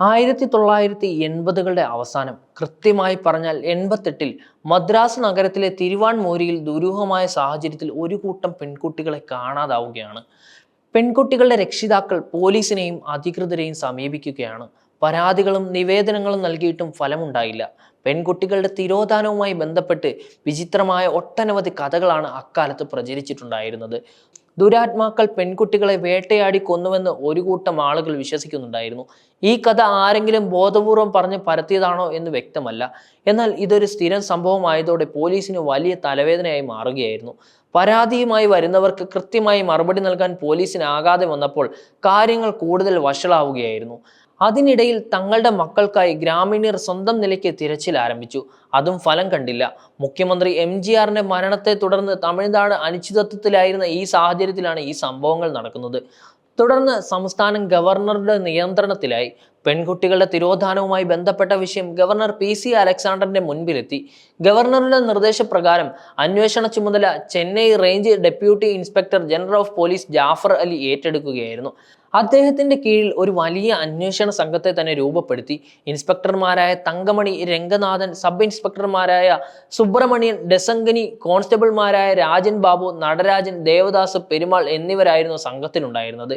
ആയിരത്തി തൊള്ളായിരത്തി എൺപതുകളുടെ അവസാനം കൃത്യമായി പറഞ്ഞാൽ എൺപത്തെട്ടിൽ മദ്രാസ് നഗരത്തിലെ തിരുവാൻമൂരിയിൽ ദുരൂഹമായ സാഹചര്യത്തിൽ ഒരു കൂട്ടം പെൺകുട്ടികളെ കാണാതാവുകയാണ്. പെൺകുട്ടികളുടെ രക്ഷിതാക്കൾ പോലീസിനെയും അധികൃതരെയും സമീപിക്കുകയാണ്. പരാതികളും നിവേദനങ്ങളും നൽകിയിട്ടും ഫലമുണ്ടായില്ല. പെൺകുട്ടികളുടെ തിരോധാനവുമായി ബന്ധപ്പെട്ട് വിചിത്രമായ ഒട്ടനവധി കഥകളാണ് അക്കാലത്ത് പ്രചരിച്ചിട്ടുണ്ടായിരുന്നത്. ദുരാത്മാക്കൾ പെൺകുട്ടികളെ വേട്ടയാടി കൊന്നുവെന്ന് ഒരു കൂട്ടം ആളുകൾ വിശ്വസിക്കുന്നുണ്ടായിരുന്നു. ഈ കഥ ആരെങ്കിലും ബോധപൂർവം പറഞ്ഞ് പരത്തിയതാണോ എന്ന് വ്യക്തമല്ല. എന്നാൽ ഇതൊരു സ്ഥിരം സംഭവമായതോടെ പോലീസിന് വലിയ തലവേദനയായി മാറുകയായിരുന്നു. പരാതിയുമായി വരുന്നവർക്ക് കൃത്യമായി മറുപടി നൽകാൻ പോലീസിനാകാതെ വന്നപ്പോൾ കാര്യങ്ങൾ കൂടുതൽ വഷളാവുകയായിരുന്നു. അതിനിടയിൽ തങ്ങളുടെ മക്കൾക്കായി ഗ്രാമീണർ സ്വന്തം നിലയ്ക്ക് തിരച്ചിൽ ആരംഭിച്ചു. അതും ഫലം കണ്ടില്ല. മുഖ്യമന്ത്രി എം ജി ആറിന്റെ മരണത്തെ തുടർന്ന് തമിഴ്നാട് അനിശ്ചിതത്വത്തിലായിരുന്ന ഈ സാഹചര്യത്തിലാണ് ഈ സംഭവങ്ങൾ നടക്കുന്നത്. തുടർന്ന് സംസ്ഥാനം ഗവർണറുടെ നിയന്ത്രണത്തിലായി. പെൺകുട്ടികളുടെ തിരോധാനവുമായി ബന്ധപ്പെട്ട വിഷയം ഗവർണർ പി സി അലക്സാണ്ടറിന്റെ മുൻപിലെത്തി. ഗവർണറുടെ നിർദ്ദേശപ്രകാരം അന്വേഷണ ചുമതല Chennai range deputy inspector general of police Jafar Ali ഏറ്റെടുക്കുകയായിരുന്നു. അദ്ദേഹത്തിന്റെ കീഴിൽ ഒരു വലിയ അന്വേഷണ സംഘത്തെ തന്നെ രൂപപ്പെടുത്തി. ഇൻസ്പെക്ടർമാരായ തങ്കമണി രംഗനാഥൻ സബ് ഇൻസ്പെക്ടർമാരായ സുബ്രഹ്മണ്യൻ ഡെസങ്കനി കോൺസ്റ്റബിൾമാരായ രാജൻ ബാബു നടരാജൻ ദേവദാസ് പെരുമാൾ എന്നിവരായിരുന്നു സംഘത്തിലുണ്ടായിരുന്നത്.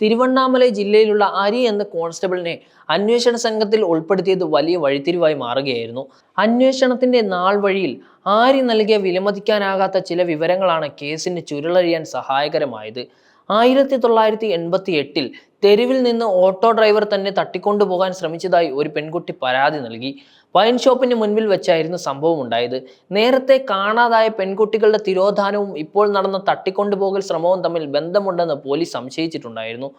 തിരുവണ്ണാമല ജില്ലയിലുള്ള അരി എന്ന കോൺസ്റ്റബിളിനെ അന്വേഷണ സംഘത്തിൽ ഉൾപ്പെടുത്തിയത് വലിയ വഴിത്തിരിവായി മാറുകയായിരുന്നു. അന്വേഷണത്തിന്റെ നാൾ വഴിയിൽ ആരി നൽകിയ വിലമതിക്കാനാകാത്ത ചില വിവരങ്ങളാണ് കേസിന് ചുരുളഴിയാൻ സഹായകരമായത്. ആയിരത്തി തൊള്ളായിരത്തി എൺപത്തി എട്ടിൽ തെരുവിൽ നിന്ന് ഓട്ടോ ഡ്രൈവർ തന്നെ തട്ടിക്കൊണ്ടുപോകാൻ ശ്രമിച്ചതായി ഒരു പെൺകുട്ടി പരാതി നൽകി. വൈൻ ഷോപ്പിന് മുൻപിൽ വെച്ചായിരുന്നു സംഭവം ഉണ്ടായത്. നേരത്തെ കാണാതായ പെൺകുട്ടികളുടെ തിരോധാനവും ഇപ്പോൾ നടന്ന തട്ടിക്കൊണ്ടുപോകൽ ശ്രമവും തമ്മിൽ ബന്ധമുണ്ടെന്ന് പോലീസ് സംശയിച്ചിട്ടുണ്ടായിരുന്നു.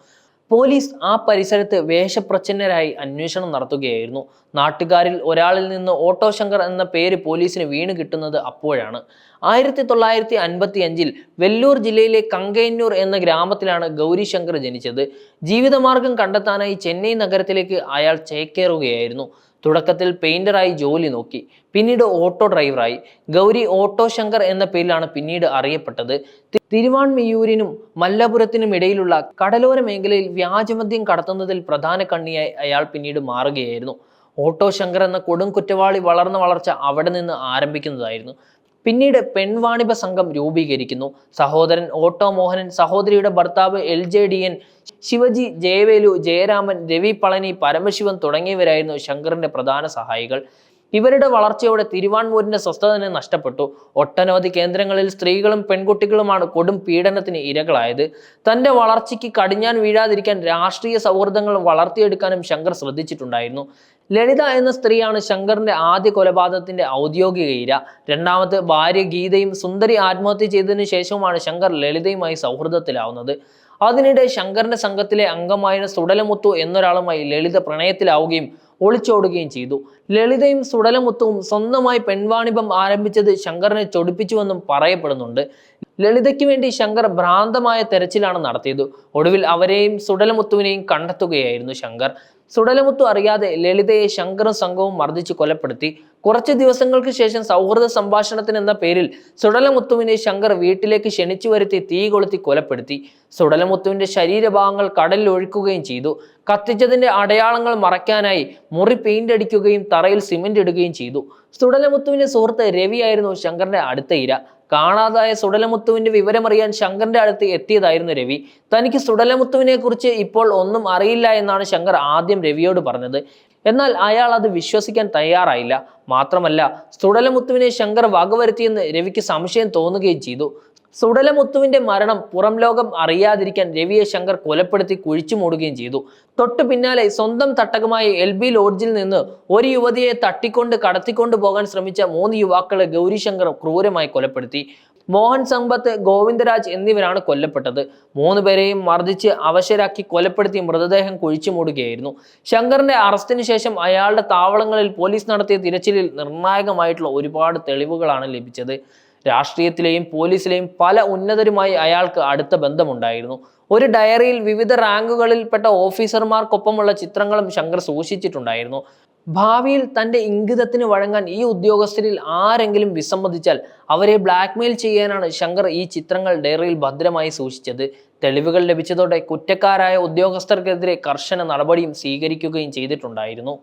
പോലീസ് ആ പരിസരത്ത് വേഷപ്രച്ഛന്നരായി അന്വേഷണം നടത്തുകയായിരുന്നു. നാട്ടുകാരിൽ ഒരാളിൽ നിന്ന് ഓട്ടോ ശങ്കർ എന്ന പേര് പോലീസിന് വീണ് കിട്ടുന്നത് അപ്പോഴാണ്. ആയിരത്തി തൊള്ളായിരത്തി അൻപത്തി അഞ്ചിൽ വെല്ലൂർ ജില്ലയിലെ കങ്കയന്നൂർ എന്ന ഗ്രാമത്തിലാണ് ഗൗരിശങ്കർ ജനിച്ചത്. ജീവിതമാർഗം കണ്ടെത്താനായി ചെന്നൈ നഗരത്തിലേക്ക് അയാൾ ചേക്കേറുകയായിരുന്നു. തുടക്കത്തിൽ പെയിന്ററായി ജോലി നോക്കി. പിന്നീട് ഓട്ടോ ഡ്രൈവറായി. ഗൗരി ഓട്ടോ ശങ്കർ എന്ന പേരിലാണ് പിന്നീട് അറിയപ്പെട്ടത്. തിരുവാൺമിയൂരിനും മല്ലപുരത്തിനും ഇടയിലുള്ള കടലോര മേഖലയിൽ വ്യാജമദ്യം കടത്തുന്നതിൽ പ്രധാന കണ്ണിയായി അയാൾ പിന്നീട് മാറുകയായിരുന്നു. ഓട്ടോ ശങ്കർ എന്ന കൊടും കുറ്റവാളി വളർന്ന വളർച്ച അവിടെ നിന്ന് ആരംഭിക്കുന്നതായിരുന്നു. പിന്നീട് പെൺവാണിഭ സംഘം രൂപീകരിക്കുന്നു. സഹോദരൻ ഓട്ടോ മോഹനൻ സഹോദരിയുടെ ഭർത്താവ് L J D N Sivaji Jayavelu Jayaraman Ravi Palani Paramasivan തുടങ്ങിയവരായിരുന്നു ശങ്കറിന്റെ പ്രധാന സഹായികൾ. ഇവരുടെ വളർച്ചയോടെ തിരുവാൻമൂരിന്റെ തന്നെ നഷ്ടപ്പെട്ടു. ഒട്ടനവധി കേന്ദ്രങ്ങളിൽ സ്ത്രീകളും പെൺകുട്ടികളുമാണ് കൊടും പീഡനത്തിന് ഇരകളായത്. തന്റെ വളർച്ചയ്ക്ക് കടിഞ്ഞാൻ വീഴാതിരിക്കാൻ രാഷ്ട്രീയ സൗഹൃദങ്ങൾ വളർത്തിയെടുക്കാനും ശങ്കർ ശ്രദ്ധിച്ചിട്ടുണ്ടായിരുന്നു. ലളിത എന്ന സ്ത്രീയാണ് ശങ്കറിന്റെ ആദ്യ കൊലപാതകത്തിന്റെ ഔദ്യോഗിക ഇര. രണ്ടാമത് ഭാര്യ ഗീതയും സുന്ദരി ആത്മഹത്യ ചെയ്തതിനു ശേഷവുമാണ് ശങ്കർ ലളിതയുമായി സൗഹൃദത്തിലാവുന്നത്. അതിനിടെ ശങ്കറിന്റെ സംഘത്തിലെ അംഗമായ സുടലമുത്തു എന്നൊരാളുമായി ലളിത പ്രണയത്തിലാവുകയും ഒളിച്ചോടുകയും ചെയ്തു. ലളിതയും സുടലമുത്തുവും സ്വന്തമായി പെൺവാണിഭം ആരംഭിച്ചത് ശങ്കറിനെ ചൊടിപ്പിച്ചുവെന്നും പറയപ്പെടുന്നുണ്ട്. ലളിതയ്ക്ക് വേണ്ടി ശങ്കർ ഭ്രാന്തമായ തെരച്ചിലാണ് നടത്തിയത്. ഒടുവിൽ അവരെയും സുടലമുത്തുവിനെയും കണ്ടെത്തുകയായിരുന്നു ശങ്കർ. സുടലമുത്തു അറിയാതെ ലളിതയെ ശങ്കറും സംഘവും മർദ്ദിച്ച് കൊലപ്പെടുത്തി. കുറച്ച് ദിവസങ്ങൾക്ക് ശേഷം സൗഹൃദ സംഭാഷണത്തിന് എന്ന പേരിൽ സുടലമുത്തുവിനെ ശങ്കർ വീട്ടിലേക്ക് ക്ഷണിച്ചു വരുത്തി തീ കൊളുത്തി കൊലപ്പെടുത്തി. സുടലമുത്തുവിന്റെ ശരീരഭാഗങ്ങൾ കടലിൽ ഒഴുക്കുകയും ചെയ്തു. കത്തിച്ചതിന്റെ അടയാളങ്ങൾ മറയ്ക്കാനായി മുറി പെയിന്റ് അടിക്കുകയും തറയിൽ സിമെന്റ് ഇടുകയും ചെയ്തു. സുടലമുത്തുവിന്റെ സുഹൃത്ത് രവിയായിരുന്നു ശങ്കറിന്റെ അടുത്ത ഇര. കാണാതായ സുടലമുത്തുവിന്റെ വിവരമറിയാൻ ശങ്കറിന്റെ അടുത്ത് എത്തിയതായിരുന്നു രവി. തനിക്ക് സുടലമുത്തുവിനെ കുറിച്ച് ഇപ്പോൾ ഒന്നും അറിയില്ല എന്നാണ് ശങ്കർ ആദ്യം രവിയോട് പറഞ്ഞത്. എന്നാൽ അയാൾ അത് വിശ്വസിക്കാൻ തയ്യാറായില്ല. മാത്രമല്ല സുടലമുത്തുവിനെ ശങ്കർ വകവരുത്തിയെന്ന് രവിക്ക് സംശയം തോന്നുകയും ചെയ്തു. സുടലമുത്തുവിന്റെ മരണം പുറം ലോകം അറിയാതിരിക്കാൻ രവിയെ ശങ്കർ കൊലപ്പെടുത്തി കുഴിച്ചു മൂടുകയും ചെയ്തു. തൊട്ടു പിന്നാലെ സ്വന്തം തട്ടകമായ എൽ ബി ലോഡ്ജിൽ നിന്ന് ഒരു യുവതിയെ തട്ടിക്കൊണ്ട് കടത്തിക്കൊണ്ട് പോകാൻ ശ്രമിച്ച മൂന്ന് യുവാക്കളെ ഗൗരിശങ്കർ ക്രൂരമായി കൊലപ്പെടുത്തി. മോഹൻ സമ്പത്ത് ഗോവിന്ദരാജ് എന്നിവരാണ് കൊല്ലപ്പെട്ടത്. മൂന്ന് പേരെയും മർദ്ദിച്ച് അവശരാക്കി കൊലപ്പെടുത്തി മൃതദേഹം കുഴിച്ചു മൂടുകയായിരുന്നു. ശങ്കറിന്റെ അറസ്റ്റിന് ശേഷം അയാളുടെ താവളങ്ങളിൽ പോലീസ് നടത്തിയ തിരച്ചിലിൽ നിർണായകമായിട്ടുള്ള ഒരുപാട് തെളിവുകളാണ് ലഭിച്ചത്. രാഷ്ട്രീയത്തിലെയും പോലീസിലെയും പല ഉന്നതരുമായി അയാൾക്ക് അടുത്ത ബന്ധമുണ്ടായിരുന്നു. ഒരു ഡയറിയിൽ വിവിധ റാങ്കുകളിൽപ്പെട്ട ഓഫീസർമാർക്കൊപ്പമുള്ള ചിത്രങ്ങളും ശങ്കർ സൂക്ഷിച്ചിട്ടുണ്ടായിരുന്നു. ഭാവിയിൽ തന്റെ ഇംഗിതത്തിന് വഴങ്ങാൻ ഈ ഉദ്യോഗസ്ഥരിൽ ആരെങ്കിലും വിസമ്മതിച്ചാൽ അവരെ ബ്ലാക്ക്മെയിൽ ചെയ്യാനാണ് ശങ്കർ ഈ ചിത്രങ്ങൾ ഡയറിയിൽ ഭദ്രമായി സൂക്ഷിച്ചത്. തെളിവുകൾ ലഭിച്ചതോടെ കുറ്റക്കാരായ ഉദ്യോഗസ്ഥർക്കെതിരെ കർശന നടപടിയും സ്വീകരിക്കുകയും ചെയ്തിട്ടുണ്ടായിരുന്നു.